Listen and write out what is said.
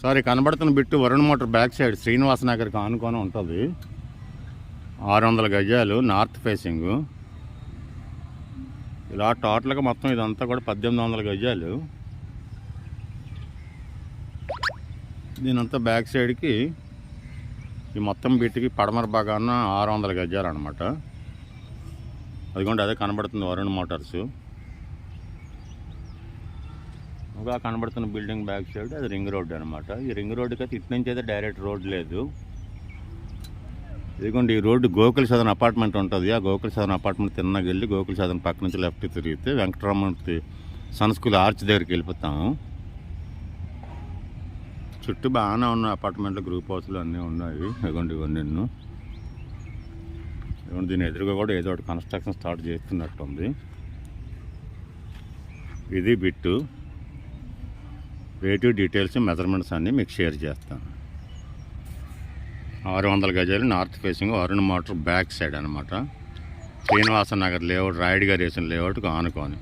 Sorry కనబడుతున్న bit Varun motor back side Srinivasa నగర్కి ఆనుకొని ఉంటుంది. ఆరు వందల గజాలు నార్త్ ఫేసింగ్. ఇలా టోటల్గా మొత్తం ఇదంతా కూడా పద్దెనిమిది వందల గజాలు. దీనంతా బ్యాక్ సైడ్కి ఈ మొత్తం బిట్టుకి పడమర భాగాన ఆరు వందల గజాలు అనమాట అదిగోండి అదే కనబడుతుంది వరుణ్ మోటార్సు. ఇంకా కనబడుతున్న బిల్డింగ్ బ్యాక్ సైడ్ అది రింగ్ రోడ్ అనమాట ఈ రింగ్ రోడ్డుకి అయితే ఇటు నుంచి అయితే డైరెక్ట్ రోడ్ లేదు. ఇదిగోండి ఈ రోడ్డు గోకుల సదన్ అపార్ట్మెంట్ ఉంటుంది. ఆ గోకుల సదన్ అపార్ట్మెంట్ తిన్నాక వెళ్ళి గోకుల సదన్ పక్క నుంచి లెఫ్ట్ తిరిగితే వెంకటరామూర్తి సన్ స్కూల్ ఆర్చ్ దగ్గరికి వెళ్ళిపోతాము. చుట్టూ బాగానే ఉన్నాయి అపార్ట్మెంట్లు గ్రూప్ హౌస్లు అన్నీ ఉన్నాయి. ఇదిగోండి ఇవన్నీ నిన్ను. ఇదిగోండి దీని ఎదురుగా కూడా ఏదో ఒకటి కన్స్ట్రక్షన్ స్టార్ట్ చేస్తున్నట్టుంది. ఇది బిట్టు. రేటు డీటెయిల్స్ మెజర్మెంట్స్ అన్నీ మీకు షేర్ చేస్తాను. ఆరు వందల గజాలు north facing Arun motor back side అనమాట శ్రీనివాస నగర్ లేఅవుట్ రాయుడు గారు వేసిన లేఅవుట్కి ఆనుకొని.